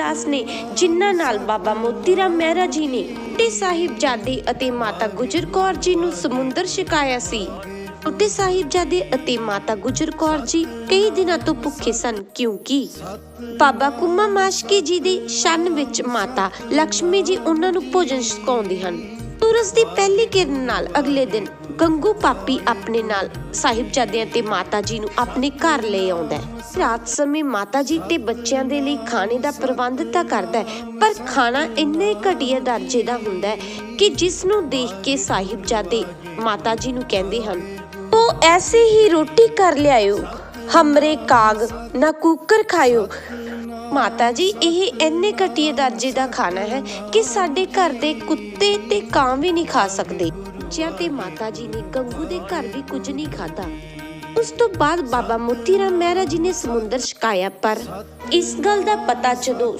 Class ਨੇ, ਜਿਨ੍ਹਾਂ ਨਾਲ ਬਾਬਾ ਮੋਤੀ ਰਾਮ ਮਹਿਰਾ ਜੀ ਨੇ ਤੇ ਸਾਹਿਬਜ਼ਾਦੇ ਅਤੇ ਮਾਤਾ ਗੁਜਰ ਕੌਰ ਜੀ ਨੂੰ ਸਮੁੰਦਰ ਛਕਾਇਆ ਸੀ। ਛੋਟੇ ਸਾਹਿਬਜ਼ਾਦੇ ਅਤੇ ਮਾਤਾ ਗੁਜਰ ਕੌਰ ਜੀ ਕਈ ਦਿਨਾਂ ਤੋਂ ਭੁੱਖੇ ਸਨ, ਕਿਉਂਕਿ ਬਾਬਾ ਕੁੰਮਾ ਮਾਸ਼ਕੀ ਜੀ ਦੇ ਸ਼ਨ ਵਿੱਚ ਮਾਤਾ ਲక్ష్ਮੀ ਜੀ ਉਹਨਾਂ ਨੂੰ ਭੋਜਨ ਛਕਾਉਂਦੇ ਹਨ। ਸੂਰਜ ਦੀ ਪਹਿਲੀ ਕਿਰਨ ਨਾਲ ਅਗਲੇ ਦਿਨ ਗੰਗੂ ਪਾਪੀ ਆਪਣੇ ਨਾਲ ਸਾਹਿਬਜ਼ਾਦਿਆਂ ਤੇ ਮਾਤਾ ਜੀ ਨੂੰ ਆਪਣੇ ਘਰ ਲੈ ਆਉਂਦਾ ਹੈ। ਰਾਤ ਸਮੇਂ ਮਾਤਾ ਜੀ ਤੇ ਬੱਚਿਆਂ ਦੇ ਲਈ ਖਾਣੇ ਦਾ ਪ੍ਰਬੰਧ ਤਾਂ ਕਰਦਾ ਹੈ, ਪਰ ਖਾਣਾ ਇੰਨੇ ਘਟੀਆ ਦਰਜੇ ਦਾ ਹੁੰਦਾ ਹੈ ਕਿ ਜਿਸ ਨੂੰ ਦੇਖ ਕੇ ਸਾਹਿਬਜ਼ਾਦੇ ਮਾਤਾ ਜੀ ਨੂੰ ਕਹਿੰਦੇ ਹਨ ਉਹ ਐਸੇ ਹੀ ਰੋਟੀ ਕਰ ਲਿਆਇਓ। ਹਮਰੇ ਕਾਗ ਨਾ ਕੂਕਰ ਖਾਇਓ। ਮਾਤਾ ਜੀ, ਇਹ ਇੰਨੇ ਘਟੀਏ ਦਰਜੇ ਦਾ ਖਾਣਾ ਹੈ ਕਿ ਸਾਡੇ ਘਰ ਦੇ ਕੁੱਤੇ ਤੇ ਕਾਂ ਵੀ ਨਹੀਂ ਖਾ ਸਕਦੇ। ਬੱਚਿਆਂ ਤੇ ਮਾਤਾ ਜੀ ਨੇ ਗੰਗੂ ਦੇ ਘਰ ਵੀ ਕੁਝ ਨਹੀਂ ਖਾਦਾ ਉਸ ਤੋਂ ਬਾਅਦ ਬਾਬਾ ਮੋਤੀ ਰਾਮ ਮਹਿਰਾ ਜੀ ਨੇ ਸਮੁੰਦਰ ਛਕਾਇਆ, ਪਰ ਇਸ ਗੱਲ ਦਾ ਪਤਾ ਜਦੋਂ